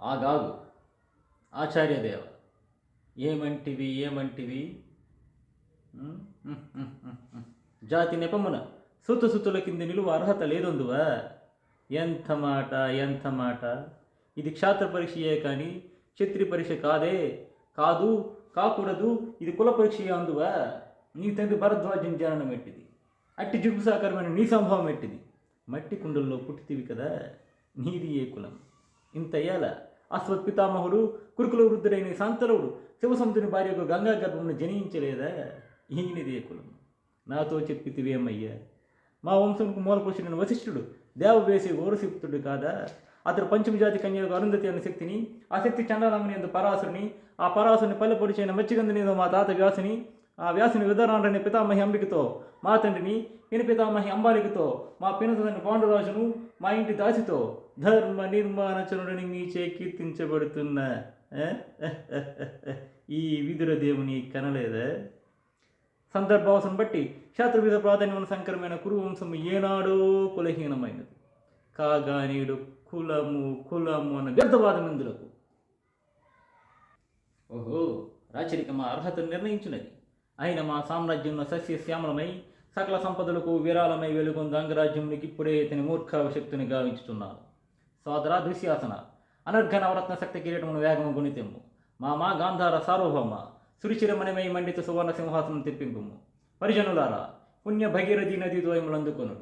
ఆగాగు ఆచార్యదేవ ఏమంటివి ఏమంటివి? జాతి నెపమున సుత సుతుల కింద నిలువ అర్హత లేదందువా? ఎంత మాట ఎంత మాట? ఇది క్షాత్ర పరీక్షయే కానీ క్షత్రి పరీక్ష కాదే కాదు కాకూడదు ఇది కుల పరీక్షయే అందువా? నీ తండ్రి భరద్వాజం జననం ఎట్టిది? అట్టి జిగుసాకరమైన నీ సంభవం ఎట్టిది? మట్టి కుండల్లో పుట్టితివి కదా నీది ఏ కులం? ఇంత ఏల అశ్వత్ పితామహుడు కురుకుల వృద్ధుడైన శాంతనుడు శివసముద్రుని భార్యకు గంగా గర్భమును జనించలేదా? ఈయనదే కులం నాతో చెప్పితివేమయ్యా మా వంశంకు మూలపురుషుడైన వశిష్ఠుడు దేవవేసి ఓరసిప్తుడు కాదా? అతడు పంచమజాతి కన్యకు అరుంధతి అనే శక్తిని ఆ శక్తి చండాలమ్మని ఎందు పరాశుని ఆ పరాశుని పల్లెపొడిచైన మచ్చిగంధనేదో మా తాత వ్యాసుని వ్యాసుని విధరాండ్రని పితామహి అంబికతో మా తండ్రిని పిన పితామహి అంబాలికతో మా పినతండ్రి పాండురాజును మా ఇంటి దాసితో ధర్మ నిర్మాణచనుడని మీచే కీర్తించబడుతున్న ఈ విదుర దేవుని కనలేదా? సందర్భావసం బట్టి క్షాత్రవిధ ప్రాధాన్యమైన సంకరమైన కురువంశము ఏనాడో కులహీనమైనది. కాగా నేడు కులము కులము అన్న వ్యర్థవాదం ఇందులకు. ఓహో రాచరిక మా అర్హతను నిర్ణయించినది అయిన మా సామ్రాజ్యంలో సస్యశ్యామలమై సకల సంపదలకు విరాళమై వెలుగొంద అంగరాజ్యమునికి ఇప్పుడే ఇతని మూర్ఖావశక్తిని గావించుతున్నారు సోదరా దుశ్యాసన. అనర్ఘ నవరత్న శక్తి కిరీటమును వేగము గుణితెమ్ము. మా మా గాంధార సార్వభౌమ సురిచిరమణిమై మండిత సువర్ణ సింహాసనం తెప్పింపుము. పరిజనులారా పుణ్య భగీరథి నది ద్వయములందుకొనుడు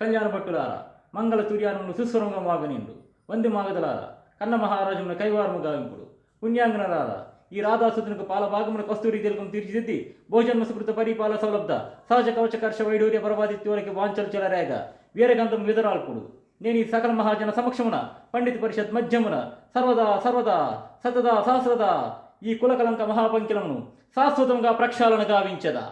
కళ్యాణ భట్టులారా మంగళ తుర్యానములు సుస్వరంగా మాగనిండు వంది మాగదలారా కన్న మహారాజుమున కైవారము గావింపుడు. పుణ్యాంగనలారా ఈ రాధాసుతునికి పాల భాగమున కస్తూరి తిలకం తీర్చిదిద్ది. భోజన్మ సుకృత పరిపాల సౌలబ్ధ సహజ కవచకర్ష వైడూర్య పరవాదిత్యులకి వాంచలు చెలరేగ. వీరగంధం విదరాల్పుడు. నేను ఈ సకల మహాజన సమక్షమున పండిత పరిషత్ మధ్యమున సర్వదా సర్వదా సతదా సహస్రదా ఈ కులకలంక మహాపంకిలమును శాశ్వతంగా ప్రక్షాళన గావించదా.